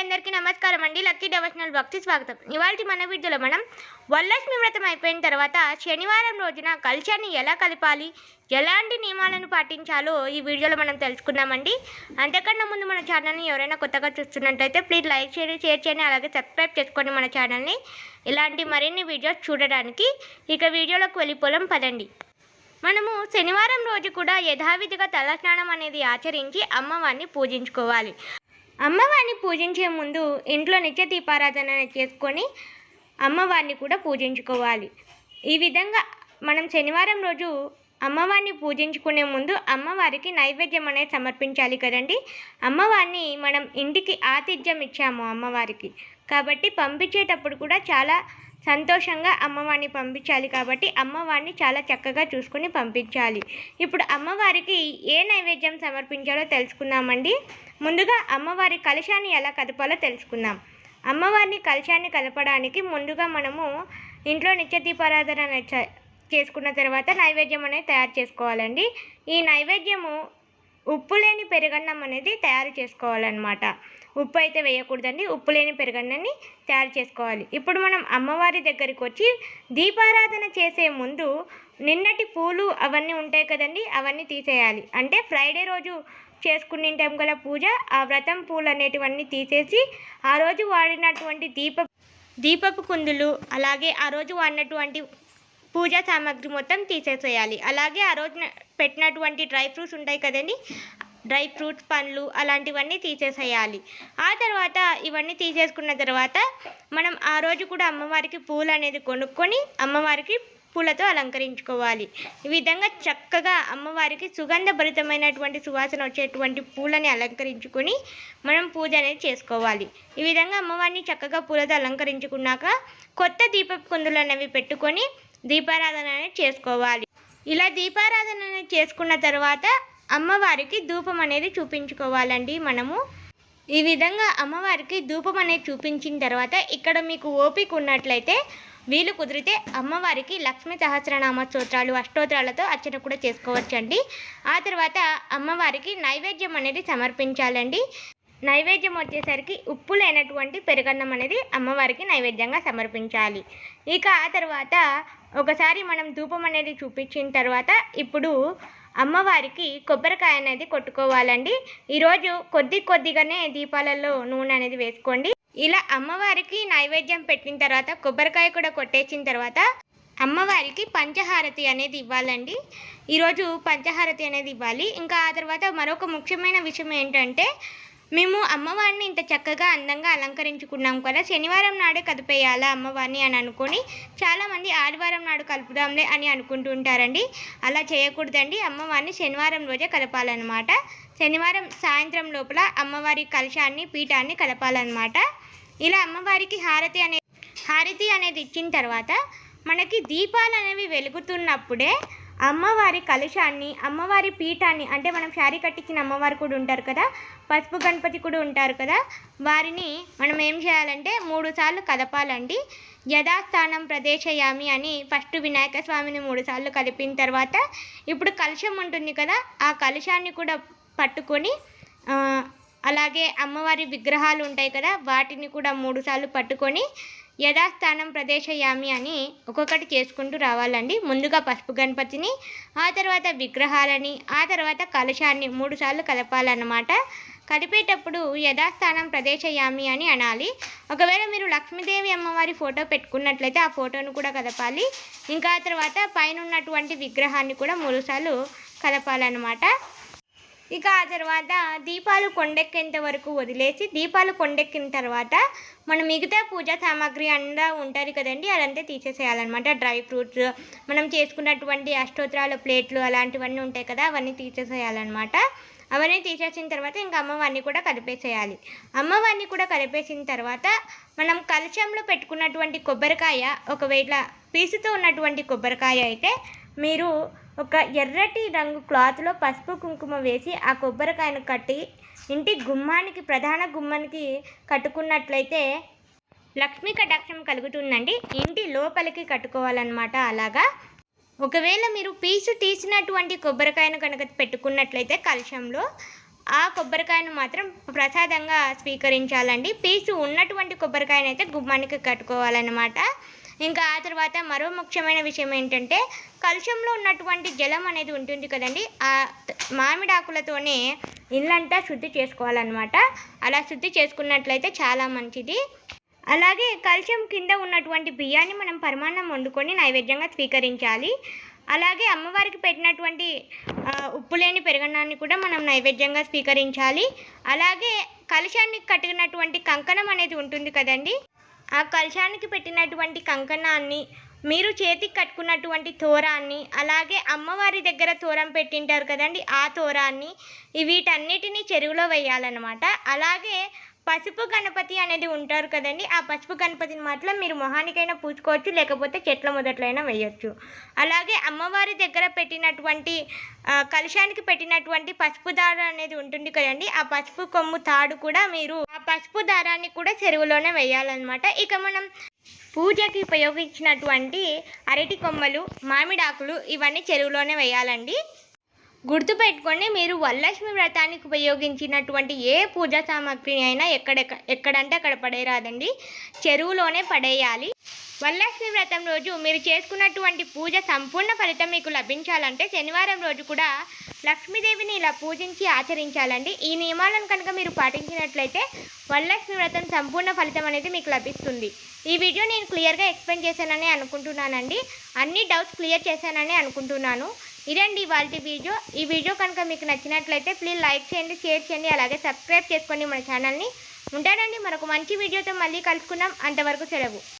అందరికీ నమస్కారం అండి. లక్కీ డెవోషనల్ భక్తి స్వాగతం. ఇవాళ మన వీడియోలో మనం వరలక్ష్మి వ్రతం అయిపోయిన తర్వాత శనివారం రోజున కల్చాన్ని ఎలా కలపాలి ఎలాంటి నియమాలను పాటించాలో ఈ వీడియోలో మనం తెలుసుకుందామండి. అంతకన్నా ముందు మన ఛానల్ని ఎవరైనా కొత్తగా చూస్తున్నట్టయితే ప్లీజ్ లైక్ చేయండి షేర్ చేయండి అలాగే సబ్స్క్రైబ్ చేసుకోండి మన ఛానల్ని ఇలాంటి మరిన్ని వీడియోస్ చూడడానికి ఇక వీడియోలోకి వెళ్ళిపోదాం పదండి. మనము శనివారం రోజు కూడా యథావిధిగా తలస్నానం అనేది ఆచరించి అమ్మవారిని పూజించుకోవాలి. అమ్మవారిని పూజించే ముందు ఇంట్లో నిత్య దీపారాధన చేసుకొని అమ్మవారిని కూడా పూజించుకోవాలి. ఈ విధంగా మనం శనివారం రోజు అమ్మవారిని పూజించుకునే ముందు అమ్మవారికి నైవేద్యం అనేది సమర్పించాలి కదండి? అమ్మవారిని మనం ఇంటికి ఆతిథ్యం ఇచ్చాము అమ్మవారికి. కాబట్టి పంపించేటప్పుడు కూడా చాలా సంతోషంగా అమ్మవారిని పంపించాలి కాబట్టి అమ్మవారిని చాలా చక్కగా చూసుకుని పంపించాలి. ఇప్పుడు అమ్మవారికి ఏ నైవేద్యం సమర్పించాలో తెలుసుకుందామండి. ముందుగా అమ్మవారి కలశాన్ని ఎలా కదపాలో తెలుసుకుందాం. అమ్మవారిని కలశాన్ని కలపడానికి ముందుగా మనము ఇంట్లో నిత్య దీపారాధన చేసుకున్న తర్వాత నైవేద్యం అనేది తయారు చేసుకోవాలండి. ఈ నైవేద్యము ఉప్పు లేని పెరుగన్నం అనేది తయారు చేసుకోవాలన్నమాట. ఉప్పు అయితే వేయకూడదండి. ఉప్పు లేని పెరుగన్నని తయారు చేసుకోవాలి. ఇప్పుడు మనం అమ్మవారి దగ్గరికి వచ్చి దీపారాధన చేసే ముందు నిన్నటి పూలు అవన్నీ ఉంటాయి కదండి అవన్నీ తీసేయాలి. అంటే ఫ్రైడే రోజు చేసుకునింటాం కదా పూజ ఆ వ్రతం పూలు అనేటివన్నీ తీసేసి ఆ రోజు వాడినటువంటి దీప దీపపు కుందులు అలాగే ఆ రోజు వాడినటువంటి పూజా సామాగ్రి మొత్తం తీసేసేయాలి. అలాగే ఆ రోజు పెట్టినటువంటి డ్రై ఫ్రూట్స్ ఉంటాయి కదండి డ్రై ఫ్రూట్స్ పండ్లు అలాంటివన్నీ తీసేసేయాలి. ఆ తర్వాత ఇవన్నీ తీసేసుకున్న తర్వాత మనం ఆ రోజు కూడా అమ్మవారికి పూలు అనేది కొనుక్కొని అమ్మవారికి పూలతో అలంకరించుకోవాలి. ఈ విధంగా చక్కగా అమ్మవారికి సుగంధభరితమైనటువంటి సువాసన వచ్చేటువంటి పూలని అలంకరించుకొని మనం పూజ అనేది చేసుకోవాలి. ఈ విధంగా అమ్మవారిని చక్కగా పూలతో అలంకరించుకున్నాక కొత్త దీపపు కుందులు అనేవి పెట్టుకొని దీపారాధన అనేది చేసుకోవాలి. ఇలా దీపారాధన అనేది చేసుకున్న తర్వాత అమ్మవారికి ధూపం అనేది చూపించుకోవాలండి మనము. ఈ విధంగా అమ్మవారికి ధూపం అనేది చూపించిన తర్వాత ఇక్కడ మీకు ఓపిక ఉన్నట్లయితే వీలు కుదిరితే అమ్మవారికి లక్ష్మీ సహస్రనామ స్తోత్రాలు అష్టోత్రాలతో అర్చన కూడా చేసుకోవచ్చండి. ఆ తర్వాత అమ్మవారికి నైవేద్యం అనేది సమర్పించాలండి. నైవేద్యం వచ్చేసరికి ఉప్పు లేనటువంటి పెరుగన్నం అనేది అమ్మవారికి నైవేద్యంగా సమర్పించాలి. ఇక ఆ తర్వాత ఒకసారి మనం ధూపం అనేది చూపించిన తర్వాత ఇప్పుడు అమ్మవారికి కొబ్బరికాయ అనేది కొట్టుకోవాలండి. ఈరోజు కొద్ది కొద్దిగానే దీపాలలో నూనె అనేది వేసుకోండి. ఇలా అమ్మవారికి నైవేద్యం పెట్టిన తర్వాత కొబ్బరికాయ కూడా కొట్టేసిన తర్వాత అమ్మవారికి పంచహారతి అనేది ఇవ్వాలండి. ఈరోజు పంచహారతి అనేది ఇవ్వాలి. ఇంకా ఆ తర్వాత మరొక ముఖ్యమైన విషయం ఏంటంటే మేము అమ్మవారిని ఇంత చక్కగా అందంగా అలంకరించుకున్నాం కదా శనివారం నాడే కదిపేయాలా అమ్మవారిని అని అనుకొని చాలామంది ఆదివారం నాడు కలుపుదాంలే అని అనుకుంటూ ఉంటారండి. అలా చేయకూడదండి. అమ్మవారిని శనివారం రోజే కలపాలన్నమాట. శనివారం సాయంత్రం లోపల అమ్మవారి కలశాన్ని పీఠాన్ని కలపాలన్నమాట. ఇలా అమ్మవారికి హారతి అనే హారతి అనేది ఇచ్చిన తర్వాత మనకి దీపాలు అనేవి వెలుగుతున్నప్పుడే అమ్మవారి కలశాన్ని అమ్మవారి పీఠాన్ని అంటే మనం శారీ కట్టించిన అమ్మవారు కూడా ఉంటారు కదా పసుపు గణపతి కూడా ఉంటారు కదా వారిని మనం ఏం చేయాలంటే మూడు సార్లు కదపాలండి. యథాస్థానం ప్రదేశయామి అని ఫస్ట్ వినాయక స్వామిని మూడు సార్లు కలిపిన తర్వాత ఇప్పుడు కలశం ఉంటుంది కదా ఆ కలశాన్ని కూడా పట్టుకొని అలాగే అమ్మవారి విగ్రహాలు ఉంటాయి కదా వాటిని కూడా మూడు సార్లు పట్టుకొని యథాస్థానం ప్రదేశయామి అని ఒక్కొక్కటి చేసుకుంటూ రావాలండి. ముందుగా పసుపు గణపతిని ఆ తర్వాత విగ్రహాలని ఆ తర్వాత కలశాన్ని మూడుసార్లు కలపాలన్నమాట. కలిపేటప్పుడు యథాస్థానం ప్రదేశయామి అని అనాలి. ఒకవేళ మీరు లక్ష్మీదేవి అమ్మవారి ఫోటో పెట్టుకున్నట్లయితే ఆ ఫోటోను కూడా కలపాలి. ఇంకా ఆ తర్వాత పైన ఉన్నటువంటి విగ్రహాన్ని కూడా మూడుసార్లు కలపాలన్నమాట. ఇక ఆ తర్వాత దీపాలు కొండెక్కేంత వరకు వదిలేసి దీపాలు కొండెక్కిన తర్వాత మన మిగతా పూజా సామాగ్రి అంతా ఉంటుంది కదండి అదంతా తీసేసేయాలన్నమాట. డ్రై ఫ్రూట్స్ మనం చేసుకున్నటువంటి అష్టోత్తరాల ప్లేట్లు అలాంటివన్నీ ఉంటాయి కదా అవన్నీ తీసేసేయాలన్నమాట. అవన్నీ తీసేసిన తర్వాత ఇంకా అమ్మవారిని కూడా కలిపేసేయాలి. అమ్మవారిని కూడా కలిపేసిన తర్వాత మనం కలశంలో పెట్టుకున్నటువంటి కొబ్బరికాయ ఒకవేళ పీసుతో ఉన్నటువంటి కొబ్బరికాయ అయితే మీరు ఒక ఎర్రటి రంగు క్లాత్లో పసుపు కుంకుమ వేసి ఆ కొబ్బరికాయను కట్టి ఇంటి గుమ్మానికి ప్రధాన గుమ్మానికి కట్టుకున్నట్లయితే లక్ష్మీ కటాక్షం కలుగుతుందండి. ఇంటి లోపలికి కట్టుకోవాలన్నమాట అలాగా. ఒకవేళ మీరు పీసు తీసినటువంటి కొబ్బరికాయను కనుక పెట్టుకున్నట్లయితే కలశంలో ఆ కొబ్బరికాయను మాత్రం ప్రసాదంగా స్వీకరించాలండి. పీసు ఉన్నటువంటి కొబ్బరికాయను అయితే గుమ్మానికి కట్టుకోవాలన్నమాట. ఇంకా ఆ తర్వాత మరో ముఖ్యమైన విషయం ఏంటంటే కలుషంలో ఉన్నటువంటి జలం అనేది ఉంటుంది కదండి. ఆ మామిడాకులతోనే ఇల్లంతా శుద్ధి చేసుకోవాలన్నమాట. అలా శుద్ధి చేసుకున్నట్లయితే చాలా మంచిది. అలాగే కలుషం కింద ఉన్నటువంటి బియ్యాన్ని మనం పరమాన్నం వండుకొని నైవేద్యంగా స్వీకరించాలి. అలాగే అమ్మవారికి పెట్టినటువంటి ఉప్పు లేని పెరగన్నాన్ని కూడా మనం నైవేద్యంగా స్వీకరించాలి. అలాగే కలశాన్ని కట్టినటువంటి కంకణం అనేది ఉంటుంది కదండి. ఆ కలశానికి పెట్టినటువంటి కంకణాన్ని మీరు చేతికి కట్టుకున్నటువంటి తోరాన్ని అలాగే అమ్మవారి దగ్గర తోరం పెట్టింటారు కదండి ఆ తోరాన్ని వీటన్నిటినీ వీటన్నిటిని చెరువులో వేయాలన్నమాట. అలాగే పసుపు గణపతి అనేది ఉంటారు కదండి. ఆ పసుపు గణపతిని మాత్రం మీరు మొహానికైనా పూసుకోవచ్చు లేకపోతే చెట్ల మొదట్లైనా వేయచ్చు. అలాగే అమ్మవారి దగ్గర పెట్టినటువంటి కలుషానికి పెట్టినటువంటి పసుపు దారం అనేది ఉంటుంది కదండి. ఆ పసుపు కొమ్ము తాడు కూడా మీరు ఆ పసుపు దారాన్ని కూడా చెరువులోనే వేయాలన్నమాట. ఇక మనం పూజకి ఉపయోగించినటువంటి అరటి కొమ్మలు మామిడాకులు ఇవన్నీ చెరువులోనే వేయాలండి. గుర్తుపెట్టుకోండి మీరు వరలక్ష్మి వ్రతానికి ఉపయోగించినటువంటి ఏ పూజా సామాగ్రిని అయినా ఎక్కడ ఎక్కడంటే అక్కడ పడేయరాదండి చెరువులోనే పడేయాలి. వరలక్ష్మి వ్రతం రోజు మీరు చేసుకున్నటువంటి పూజ సంపూర్ణ ఫలితం మీకు లభించాలంటే శనివారం రోజు కూడా లక్ష్మీదేవిని ఇలా పూజించి ఆచరించాలండి. ఈ నియమాలను కనుక మీరు పాటించినట్లయితే వరలక్ష్మి వ్రతం సంపూర్ణ ఫలితం అనేది మీకు లభిస్తుంది. ఈ వీడియో నేను క్లియర్గా ఎక్స్ప్లెయిన్ చేశానని అనుకుంటున్నానండి. అన్ని డౌట్స్ క్లియర్ చేశానని అనుకుంటున్నాను. ఇదండి ఇవాళ వీడియో. ఈ వీడియో కనుక మీకు నచ్చినట్లయితే ప్లీజ్ లైక్ చేయండి షేర్ చేయండి అలాగే సబ్స్క్రైబ్ చేసుకోండి మన ఛానల్ని ఉంటానండి మరొక మంచి వీడియోతో మళ్ళీ కలుసుకుందాం. అంతవరకు సెలవు.